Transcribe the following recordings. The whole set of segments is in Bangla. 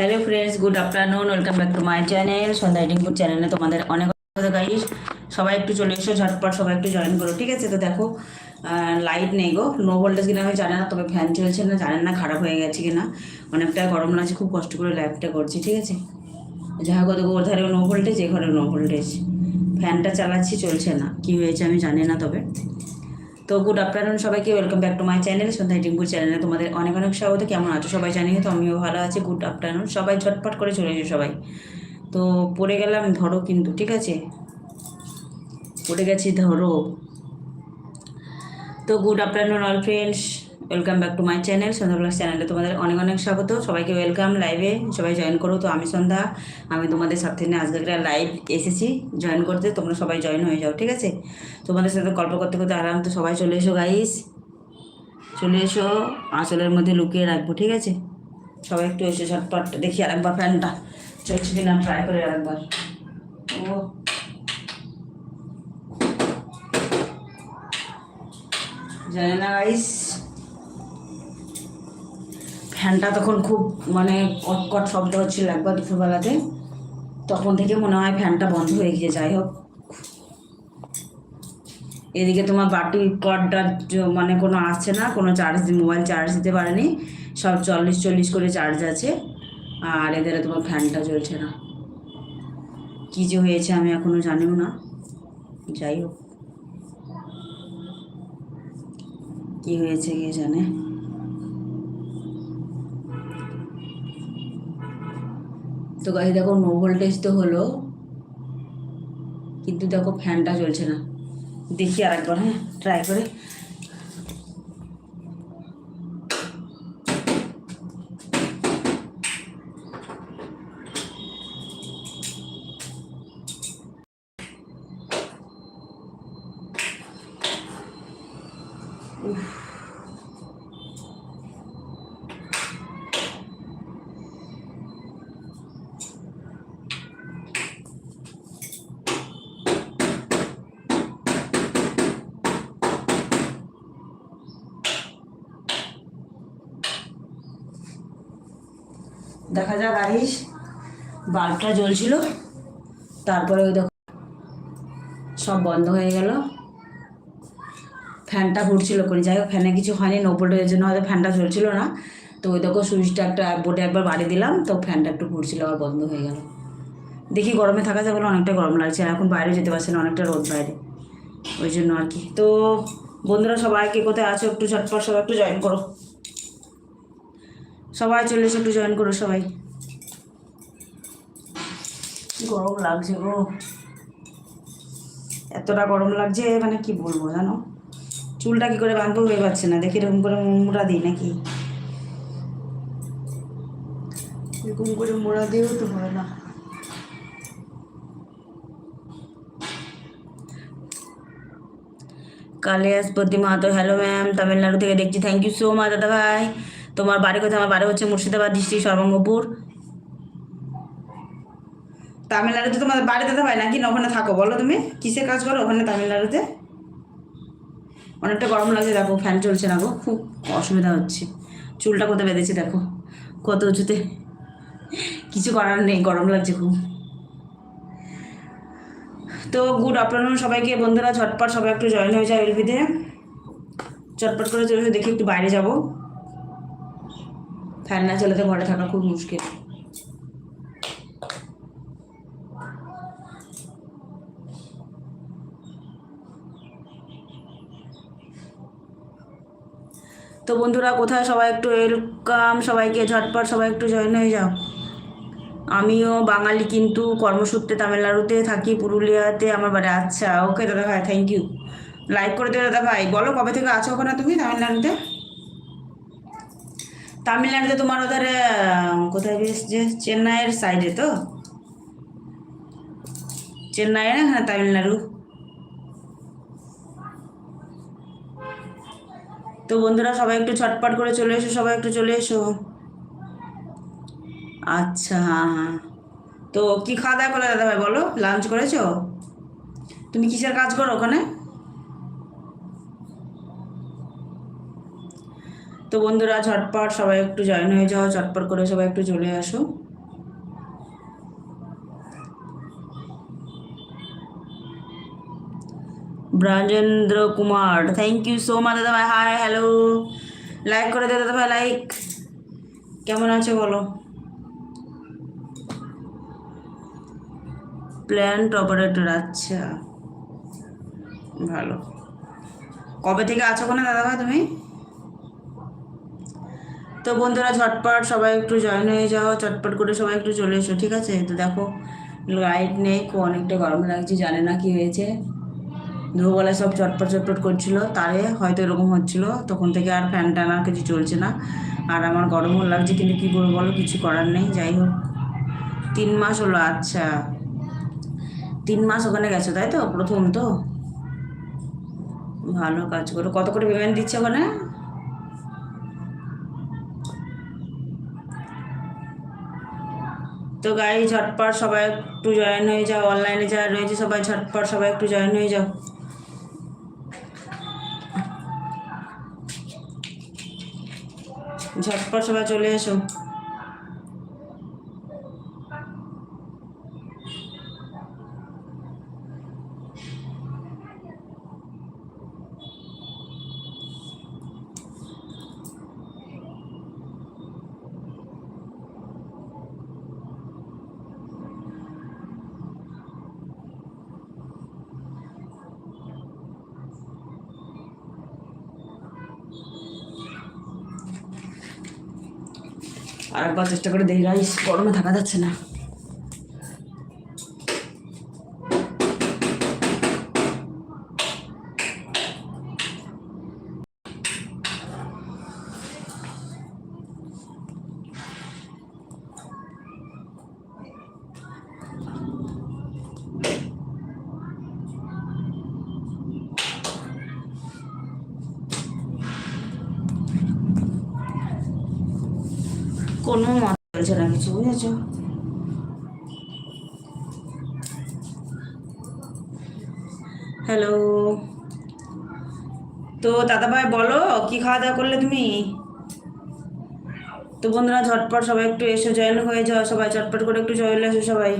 Hello friends good afternoon welcome back to my channel Sandhya eating food চ্যানেলে তোমাদের অনেক কথা গাইস সবাই একটু চলে এসো, ঝটপট সবাই একটু জয়েন করো, ঠিক আছে? তো দেখো লাইট নেই গো। নো ভোল্টেজ কিনা আমি জানি না, তবে ফ্যান চলছে না, জানেন না খারাপ হয়ে গেছে কিনা। অনেকটা গরম লাগছে, খুব কষ্ট করে লাইভটা করছি, ঠিক আছে? যাহা কত ওর ধারেও নো ভোল্টেজ এ ঘরেও নো ভোল্টেজ ফ্যানটা চালাচ্ছি, চলছে না। কি হয়েছে আমি জানি না তবে। তো গুড আফটারনুন সবাইকে welcome back to my channel Sandhya টিম্পুর চ্যানেলে তোমাদের অনেক অনেক স্বাগত। কেমন আছো সবাই জানিয়ে তো? আমিও ভালো আছি গুড আফটারনুন সবাই ঝটপট করে চলে এসো সবাই। তো পড়ে গেলাম ধরো কিন্তু, ঠিক আছে? পড়ে গেছি ধরো। তো good afternoon all friends welcome back to my channel Sandhya blog চ্যানেলে তোমাদের অনেক অনেক স্বাগত। সবাইকে ওয়েলকাম লাইভে সবাই জয়েন করো তো, আমি সন্ধ্যা। আমি তোমাদের সাথে নিয়ে আজকে একটা লাইভ এসেছি। জয়েন করতে, তোমরা সবাই জয়েন হয়ে যাও, ঠিক আছে? তোমাদের সাথে গল্প করতে করতে আরাম তো সবাই চলে এসো গাইস চলে এসো, আঁচলের মধ্যে লুকিয়ে রাখব, ঠিক আছে? সবাই একটু এসে ঝটপট দেখি আরেকবার ফ্যানটা চলছে কিনা ট্রাই করে আরেকবার। ও। জানি না গাইস ফ্যানটা তখন খুব মানে কটকট শব্দ হচ্ছিল একবার দুপুরবেলাতে। তখন থেকে মনে হয় ফ্যানটা বন্ধ হয়ে গিয়ে যাই হোক। এদিকে তোমার বাটি কটটা মানে কোনো আসছে না, কোনো চার্জ মোবাইল চার্জ দিতে পারেনি। সব চল্লিশ চল্লিশ করে চার্জ আছে, আর এদের তোমার ফ্যানটা চলছে না। কী যে হয়েছে আমি এখনও জানিও না। যাই হোক। কী হয়েছে কে জানে? তো গাড়ি দেখো নো ভোল্টেজ তো হলো, কিন্তু দেখো ফ্যানটা চলছে না। দেখি আর একবার হ্যাঁ ট্রাই করে। বাল্বটা জ্বলছিল। তারপরে ওই দেখো, সব বন্ধ হয়ে গেল। ফ্যানটা ঘুরছিল করে। যাই হোক, ফ্যানে কিছু হয়নি নো ভোল্টেজের জন্য হয়তো ফ্যানটা চলছিল না। তো ওই দেখো, সুইচটা একটা বোর্ডে একবার বাড়ি দিলাম, তো ফ্যানটা একটু ঘুরছিল আবার বন্ধ হয়ে গেল। দেখি গরমে থাকা যাবে অনেকটা গরম লাগছে, আর এখন বাইরে যেতে পারছে না, অনেকটা রোদ বাইরে। ওই জন্য আর কি। তো বন্ধুরা, সবাই কে কোথায় আছো, একটু ঝটপট সবাই একটু জয়েন করো। সবাই চলে এসে, একটু জয়েন করো সবাই। গরম লাগছে গো। এতটা গরম লাগছে মানে কি বলব জানো? চুলটা কি করে বাঁধবো হয়ে পাচ্ছে না। দেখি এরকম করে মোড়া দিই নাকি? এরকম করে মোড়া দিয়েও তো হয় না। কালিয়াসপতি মাহাতো হ্যালো ম্যাম, তামিলনাড়ু থেকে দেখছি। থ্যাংক ইউ সো মাচ দাদা ভাই তোমার বাড়ি কোথায় আমার বাড়ি হচ্ছে মুর্শিদাবাদ ডিস্ট্রিক্ট সর্বঙ্গপুর। তামিলনাড়ুতে তোমার বাড়িতে ভাই নাকি? না, ওখানে থাকো, বলো তুমি। কিসের কাজ করো? ওখানে তামিলনাড়ুতে। অনেকটা গরম লাগছে, দেখো ফ্যান চলছে না গো, খুব অসুবিধা হচ্ছে। চুলটা কোথায় বেঁধেছে দেখো, কত উঁচুতে। কিছু করার নেই, গরম লাগছে খুব। তো গুড আফটারনুন সবাইকে, বন্ধুরা, ঝটপট সবাই একটু জয়েন হয়ে যায় এলপিতে চটপট করে চলে দেখি একটু বাইরে যাব। ফ্যান না চলে তো ঘরে থাকা খুব মুশকিল। তো বন্ধুরা, কোথায়? সবাই একটু ওয়েলকাম সবাইকে ঝটপট সবাই একটু জয়েন হয়ে যাও। আমিও বাঙালি কিন্তু কর্মসূত্রে তামিলনাড়ুতে থাকি, পুরুলিয়াতে আমার বাড়ি। আচ্ছা ওকে দাদা ভাই থ্যাংক ইউ লাইক করে দেবে দাদা ভাই। বলো, কবে থেকে আছো ওখানে তুমি তামিলনাড়ুতে? তামিলনাড়ুতে তোমার ওদের কোথায় বেশ যে চেন্নাইয়ের সাইডে তো? চেন্নাই না হ্যাঁ তামিলনাড়ু? তো বন্ধুরা সবাই একটু ছটপট করে চলে এসো, সবাই একটু চলে এসো। আচ্ছা হ্যাঁ হ্যাঁ। তো কি খাওয়া দাওয়া করলে দাদা ভাই বলো? লাঞ্চ করেছ? তুমি কিসের কাজ করো ওখানে? তো বন্ধুরা ঝটপট সবাই একটু জয়েন হয়ে যাও চটপট করে সবাই একটু চলে আসো। Brajendra Kumar. Thank you so much দাদা ভাই হাই হ্যালো লাইক করে দে দাদা ভাই লাইক কেমন আছে বলো? প্ল্যান্ট অপারেটর আচ্ছা। ভালো। কবে থেকে আছো কোনে দাদা ভাই তুমি? তো বন্ধুরা, ঝটপট সবাই একটু জয়েন হয়ে যাও, চটপট করে সবাই একটু চলে এসো, ঠিক আছে? তো দেখো লাইট নেই অনেকটা গরম লাগছে, জানে না কি হয়েছে। দুপুরবেলায় সব চটপট চটপট করছিল, তারে হয়তো এরকম হচ্ছিল, তখন থেকে আর ফ্যান ট্যান আর কিছু চলছে না। আর আমার গরমও লাগছে, কিন্তু কী করব বলো, কিছু করার নেই, যাই হোক। তিন মাস হলো আচ্ছা। তিন মাস ওখানে গেছো, তাই তো? প্রথম তো? ভালো কাজ করো। কত করে পেমেন্ট দিচ্ছে ওখানে? তো গাই ঝটপট সবাই একটু জয়েন হয়ে যাও অনলাইনে যারা রয়েছে সবাই ঝটপট সবাই একটু জয়েন হয়ে যাও। ঝটপট সবাই চলে এসো। আর চেষ্টা করে দেখি গাইস গরমে থাকা যাচ্ছে না। কোনো মত না, কিছু বুঝেছ? হ্যালো তো দাদাভাই, বলো, কি খাওয়া দাওয়া করলে তুমি? তো বন্ধুরা, ঝটপট সবাই একটু এসো, জয়েন হয়ে যাও, সবাই চটপট করে একটু চলে এসো সবাই।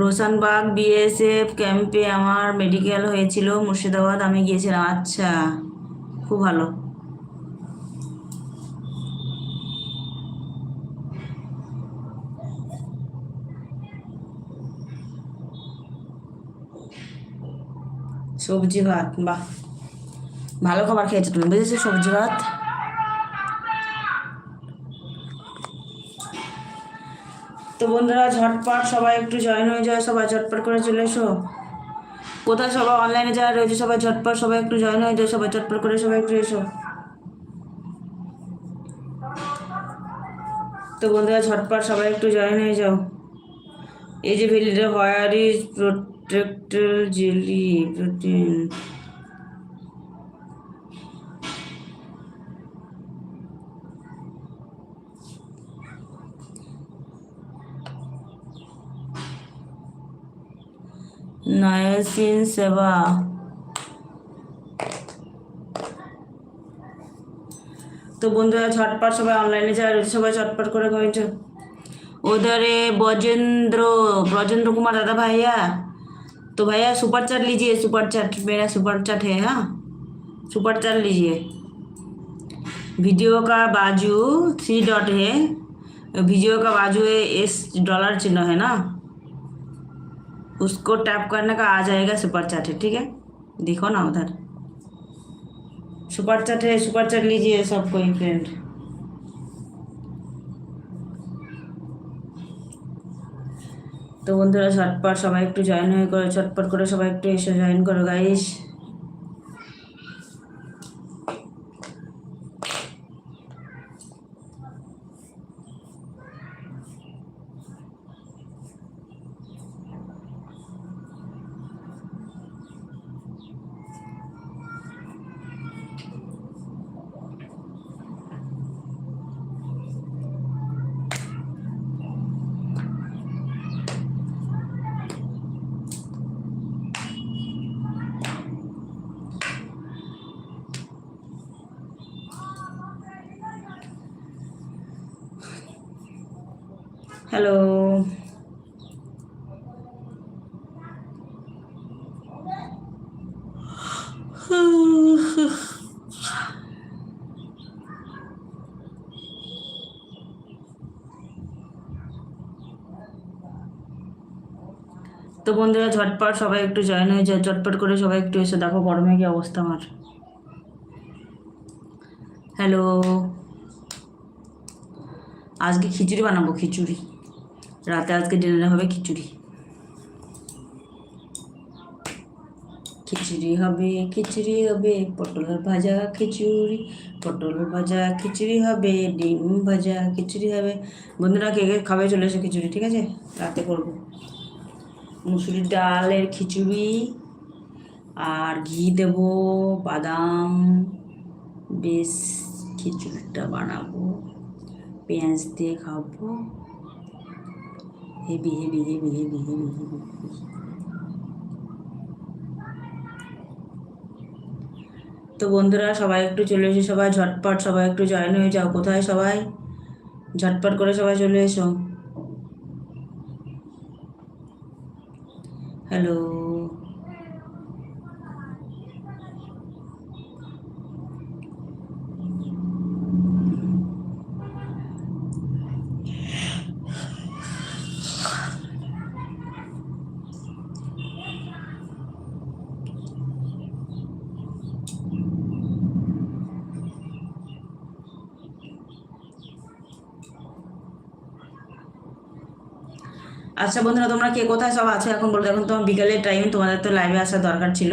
রোশনবাগ বিএসএফ ক্যাম্পে আমার মেডিকেল হয়েছিল, মুর্শিদাবাদ, আমি গিয়েছিলাম আচ্ছা খুব ভালো। সবজি ভাত, বাহ। ভালো খাবার খেয়েছো তুমি, বুঝেছ সবজি ভাত? তো বন্ধুরা, ঝটপট সবাই একটু জয়েন হয়ে যায় সবাই ঝটপট করে চলে এসো। কোথায় সবাই? অনলাইনে যারা রয়েছে, সবাই ঝটপট সবাই একটু জয়েন হয়ে যায় সবাই ঝটপট করে সবাই একটু এসো। তো বন্ধুরা, ঝটপট সবাই একটু জয়েন হয়ে যাও। এই যে ভেলিটা হোয়ার ট্রেক্টল জেলি, প্রোটিন। নায়োসিন সেবা। তো বন্ধুরা ঝটপট সবাই অনলাইনে যারা রয়েছে সবাই ঝটপট করে কমেন্ট ওদারে ব্রজেন্দ্র ব্রজেন্দ্র কুমার দাদা ভাইয়া। तो भैया सुपर चैट लीजिए, सुपर चैट मेरा सुपर चैट है हाँ? सुपर चैट लीजिए। वीडियो का बाजू थ्री डॉट है, वीडियो का बाजू है, एस डॉलर चिन्ह है ना? उसको टैप करने का आ जाएगा सुपर चैट है ठीक है? देखो ना उधर। सुपर चैट है, सुपर चैट लीजिए सब कोई फ्रेंड তো বন্ধুরা ঝটপট সবাই একটু জয়েন হয়ে করো, ঝটপট করে সবাই একটু এসে জয়েন করো গাইস হ্যালো তো বন্ধুরা ঝটপট সবাই একটু জয়েন হয়ে যায় ঝটপট করে সবাই একটু এসে দেখো গরমে কি অবস্থা আমার। হ্যালো আজকে খিচুড়ি বানাবো, খিচুড়ি। রাতে আজকে ডিনারে হবে খিচুড়ি। খিচুড়ি হবে খিচুড়ি হবে, পটল ভাজা, খিচুড়ি। পটল ভাজা, খিচুড়ি হবে, ডিম ভাজা, খিচুড়ি হবে। বন্ধুরা কে কে খাবে চলে এসো খিচুড়ি, ঠিক আছে? রাতে করব। মুসুরির ডালের খিচুড়ি, আর ঘি দেব, বাদাম, বেশ খিচুড়িটা বানাবো, পেঁয়াজ দিয়ে খাব। Heavy heavy heavy heavy heavy heavy তো বন্ধুরা, সবাই একটু চলে এসে, সবাই ঝটপট সবাই একটু জয়েন হয়ে যাও। কোথায় সবাই? ঝটপট করে সবাই চলে এসো। হ্যালো আচ্ছা বন্ধুরা, তোমরা কে কোথায় সব আছো? এখন বলতো এখন তোমার বিকালের টাইম তোমাদের তো লাইভে আসার দরকার ছিল।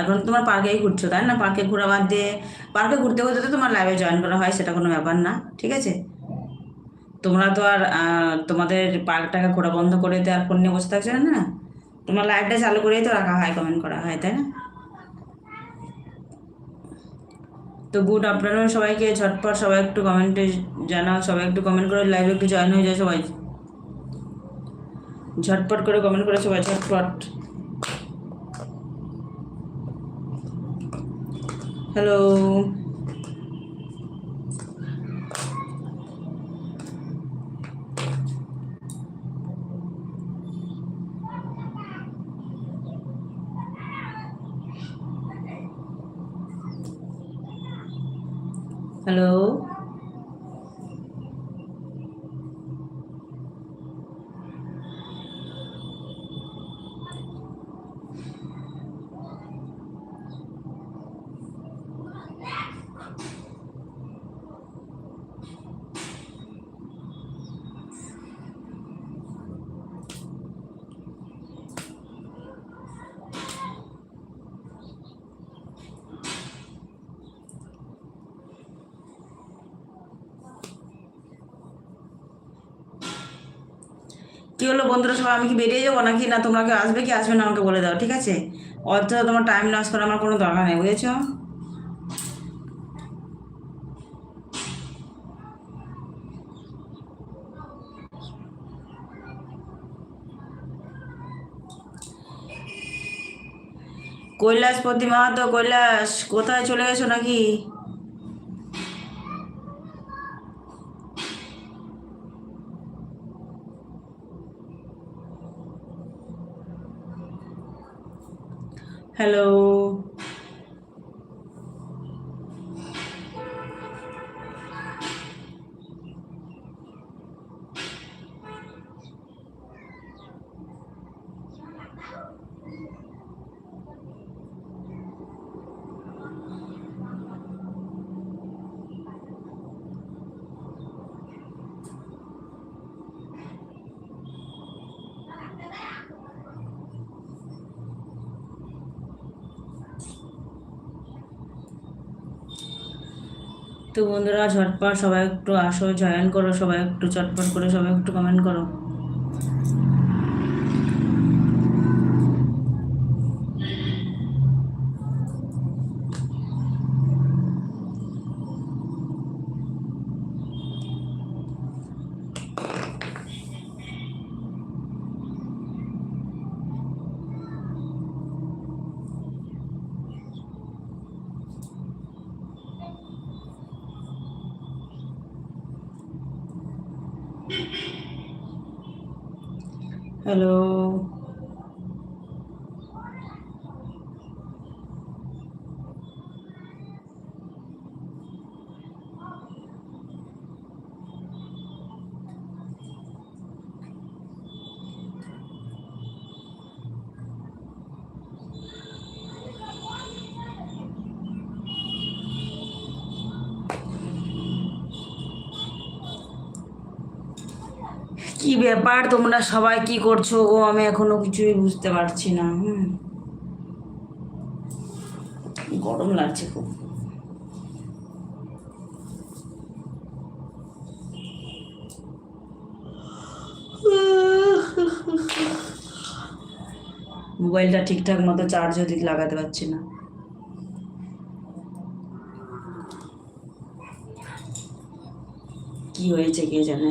এখন তোমার পার্কেই ঘুরছো, তাই না? পার্কে ঘোরা বাদ দিয়ে পার্কে ঘুরতে ঘুরতে তো তোমার লাইভে জয়েন করা হয়, সেটা কোনো ব্যাপার না, ঠিক আছে? তোমরা তো আর তোমাদের পার্কটাকে ঘোরা বন্ধ করে দিয়ে আর ফোন নিয়ে বসে থাকছো না? তোমার লাইভটা চালু করেই তো রাখা হয় কমেন্ট করা হয়, তাই না? তো গুড আফটারনুন সবাইকে ঝটপট সবাই একটু কমেন্টে জানাও, সবাই একটু কমেন্ট করে লাইভে একটু জয়েন হয়ে যায় সবাই। ঝটপট করে কমেন্ট করে সবাই ঝটপট। হ্যালো হ্যালো কি হলো বন্ধুরা সবাই, আমি কি বেরিয়ে যাব নাকি? না, তোমরা কেউ আসবে কি আসবে না আমাকে বলে দাও, ঠিক আছে? অর্থ তোমার টাইম লস করা আমার কোনো দরকার নেই, বুঝেছ? কৈলাস প্রতি মাহাতো, কৈলাস, কোথায় চলে গেছো নাকি? হ্যালো তো বন্ধুরা ঝটপট সবাই একটু আসো, জয়েন করো, সবাই একটু চটপট করে সবাই একটু কমেন্ট করো। হ্যালো কি ব্যাপার? তোমরা সবাই কি করছ? গো আমি এখনও কিছুই বুঝতে পারছি না, হুম। গরম লাগছে খুব। মোবাইলটা ঠিকঠাক মতো চার্জও দিক লাগাতে পারছি না। কি হয়েছে কে জানে?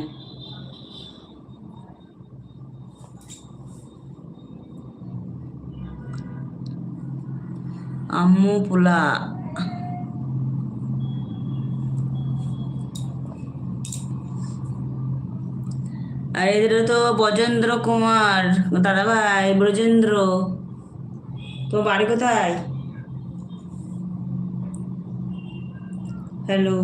আম্মু পোলা আর এদের তো বজেন্দ্র কুমার দাদা ভাই ব্রজেন্দ্র তো বাড়ি কোথায় হ্যালো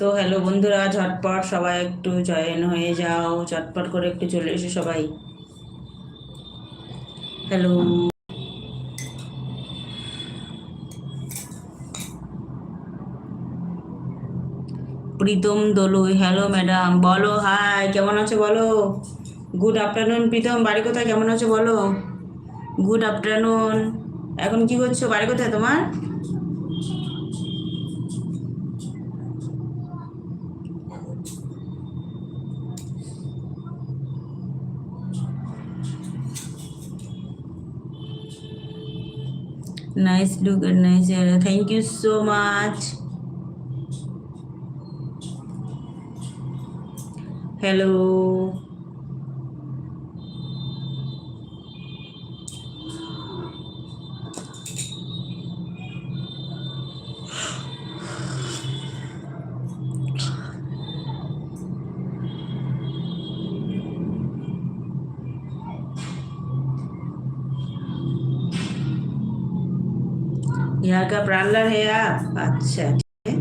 তো হ্যালো বন্ধুরা, ঝটপট সবাই একটু জয়েন হয়ে যাও চটপট করে একটু চলে এসো সবাই। Hello Pritam Dalui hello madam বলো হাই কেমন আছো বলো? গুড আফটারনুন প্রীতম, বাড়ি কোথায়, কেমন আছো বলো? গুড আফটারনুন এখন কি করছ, বাড়ি কোথায় তোমার? Nice look and nice. Thank you so much. Hello. यहाँ का पार्लर है आप अच्छा ठीक है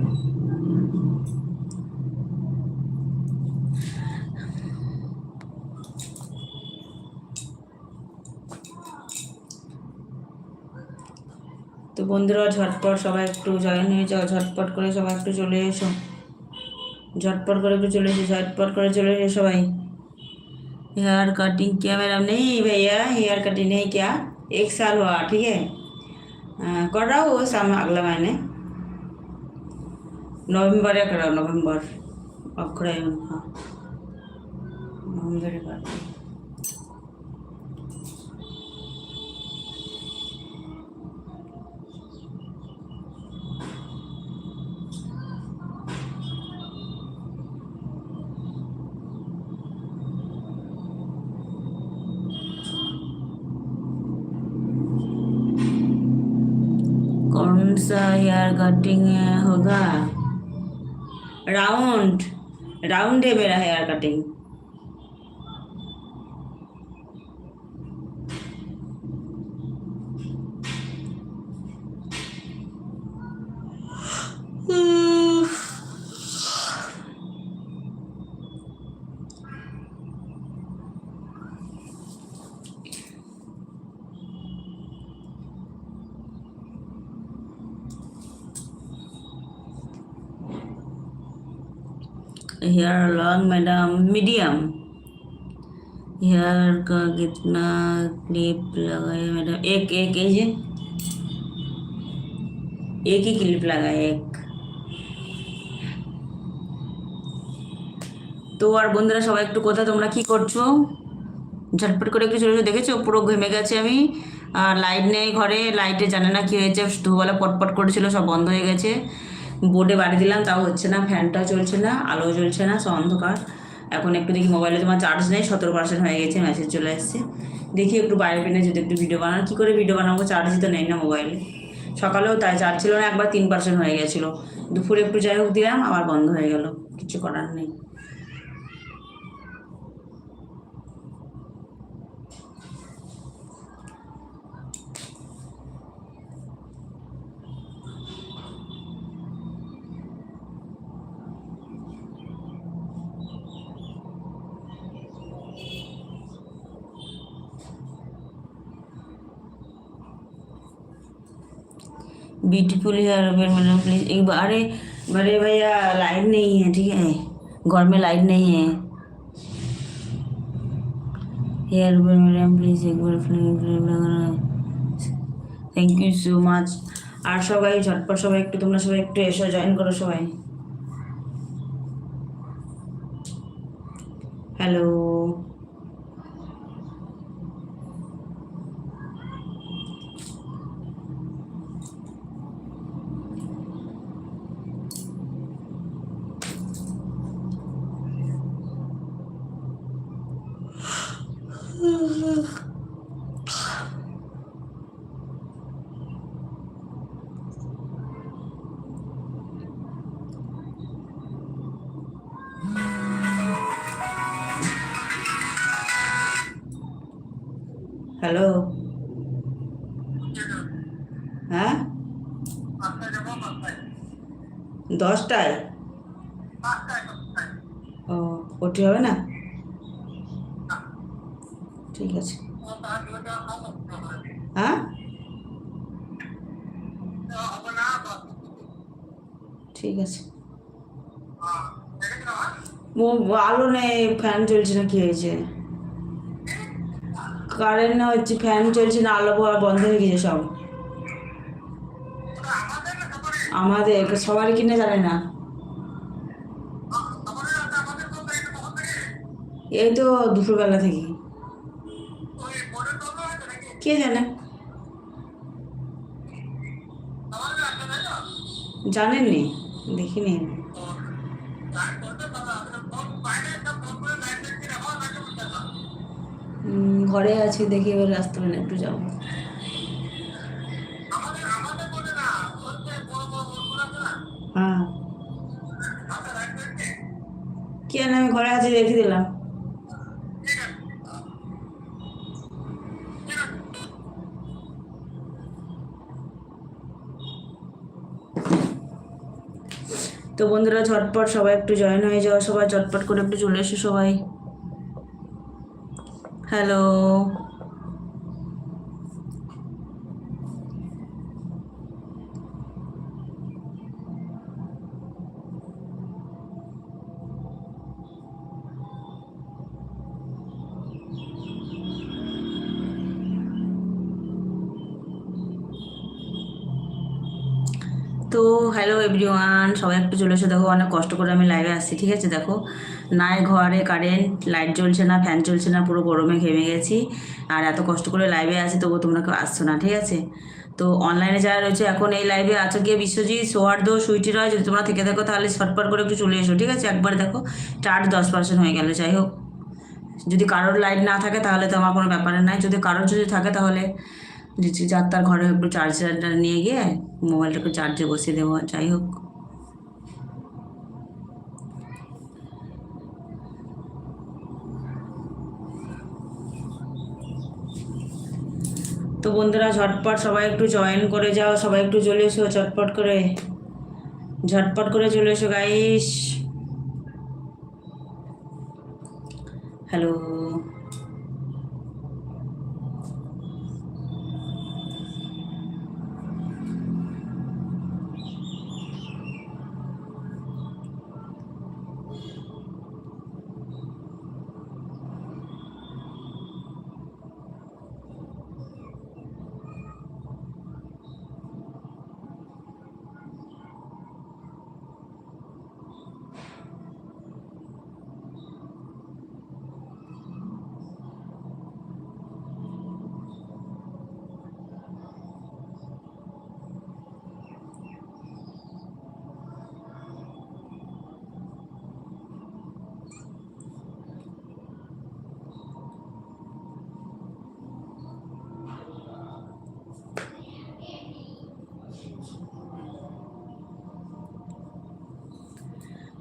তো বন্ধুরা ঝটপট সবাই একটু জয়েন হয়ে যাও ঝটপট করে সবাই একটু চলে এসো झटपट করে একটু চলে এসো ঝটপট করে চলে এসো সবাই हेयर कटिंग क्या मैडम नहीं भैया हेयर कटिंग नहीं क्या एक साल हुआ ठीक है કરાવો સામે આગલા મહિને નવેમ્બરે કરાવો નવેમ્બર અખડાયું હા નવેમ્બરે કરાવો हेयर कटिंग होगा? राउंड राउंड है मेरा hair cutting hair long madam medium hair का कितना क्लिप लगाए मैडम एक एक ये एक ही क्लिप लगाए एक তো আর বন্ধুরা সবাই একটু কোথায় তোমরা কি করছো ঝটপট করে একটু চলে এসো দেখেছো পুরো ঘেমে গেছে আমি আর লাইট নেই ঘরে লাইটে জানে না কি হয়েছে ধুবেলা পটপট করেছিল সব বন্ধ হয়ে গেছে বোর্ডে বাড়ি দিলাম, তাও হচ্ছে না, ফ্যানটা চলছে না, আলো জ্বলছে না সব অন্ধকার। এখন একটু দেখি মোবাইলে তোমার চার্জ নেই, সতেরো পার্সেন্ট হয়ে গেছে মেসেজ চলে এসেছে দেখি একটু বাইরে পেনে যদি একটু ভিডিও বানানো কী করে ভিডিও বানাবো? চার্জই তো নেই না মোবাইলে সকালেও তাই চার্জ ছিল না, একবার তিন পার্সেন্ট হয়ে গেছিল। দুপুরে একটু যাই হোক দিলাম, আবার বন্ধ হয়ে গেল, কিছু করার নেই। ब्यूटीफुल हेयर मैडम प्लीज एक बार अरे बड़े भैया लाइट नहीं है ठीक है घर में लाइट नहीं है हेयर मैडम प्लीज एक बार থ্যাংক ইউ সো মাচ আর সবাই ঝটপট সবাই একটু তোমরা সবাই একটু এসো জয়েন করো সবাই হ্যালো হ্যালো দশটায়? ও ওটি হবে না? ঠিক আছে। হ্যাঁ? ঠিক আছে। ও, আলো নেই, ফ্যান চলছে না, কি হয়েছে? কারেন্ট না হচ্ছে, ফ্যান চলছে না, আলো বন্ধ হয়ে গেছে সব। আমাদের সবার কিনে জানে না। এই তো দুপুরবেলা থেকে। কে জানে? জানেননি? দেখিনি ঘরে আছি, দেখি এবার রাস্তা একটু যাব। কি আমি ঘরে আছি রেখে দিলাম। তো বন্ধুরা ঝটপট সবাই একটু জয়েন হয়ে যাও, সবাই চটপট করে একটু চলে এসো সবাই। হ্যালো তো হ্যালো এভরিওয়ান সবাই একটু চলে এসো। দেখো, অনেক কষ্ট করে আমি লাইভে আসছি, ঠিক আছে? দেখো, নাই ঘরে কারেন্ট লাইট জ্বলছে না ফ্যান চলছে না, পুরো গরমে ঘেমে গেছি। আর এত কষ্ট করে লাইভে আছি তবু তোমরা কেউ আসছো না, ঠিক আছে? তো অনলাইনে যারা রয়েছে, এখন এই লাইভে আছে গিয়ে বিশ্বজিৎ সৌহার্দ্য সুইটি রয়, যদি তোমরা থেকে থাকো তাহলে শর্টপট করে একটু চলে এসো, ঠিক আছে? একবার দেখো চার্জ দশ পার্সেন্ট হয়ে গেল, যাই হোক। যদি কারোর লাইট না থাকে, তাহলে তো আমার কোনো ব্যাপারে নাই। যদি কারোর যদি থাকে, তাহলে যে যার তার ঘরে একটু চার্জারটা নিয়ে গিয়ে মোবাইলটাকে চার্জে বসিয়ে দেবো যাই হোক তো বন্ধুরা ঝটপট সবাই একটু জয়েন করে যাও সবাই একটু চলে এসো ঝটপট করে ঝটপট করে চলে এসো গাইস হ্যালো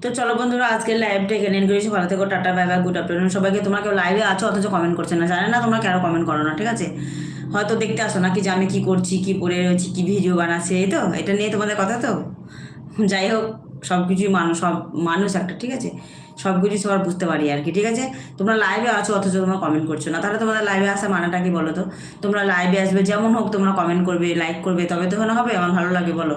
তো চলো বন্ধুরা, আজকের লাইভটা এখানে এন্ড করেছি ভালো থেকো, tata bye bye good afternoon সবাইকে তোমরা কেউ লাইভে আছো, অথচ কমেন্ট করছে না। জানে না তোমরা কেন কমেন্ট করো না, ঠিক আছে? হয়তো দেখতে আসো না কি যে আমি কী করছি, কী পড়ে রয়েছি, কী ভিডিও বানাচ্ছি, এই তো? এটা নিয়ে তোমাদের কথা তো? যাই হোক সব কিছুই মানুষ সব মানুষ একটা, ঠিক আছে? সব কিছু সবার বুঝতে পারি আর কি, ঠিক আছে? তোমরা লাইভে আছো, অথচ তোমরা কমেন্ট করছ না। তাহলে তোমাদের লাইভে আসার মানাটা কি বলো তো? তোমরা লাইভে আসবে, যেমন হোক তোমরা কমেন্ট করবে লাইক করবে, তবে তো হবে, আমার ভালো লাগে, বলো।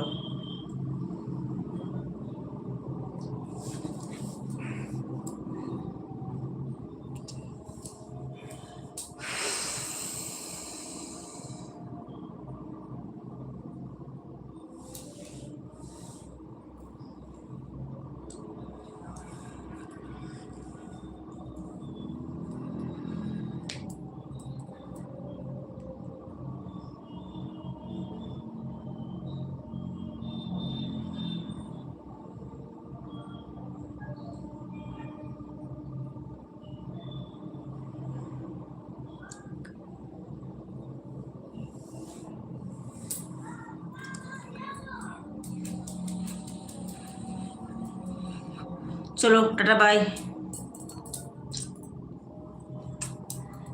चलो टाटा बाय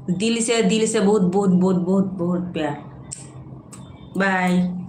दिल से दिल से बहुत बहुत बहुत बहुत बहुत प्यार. बाय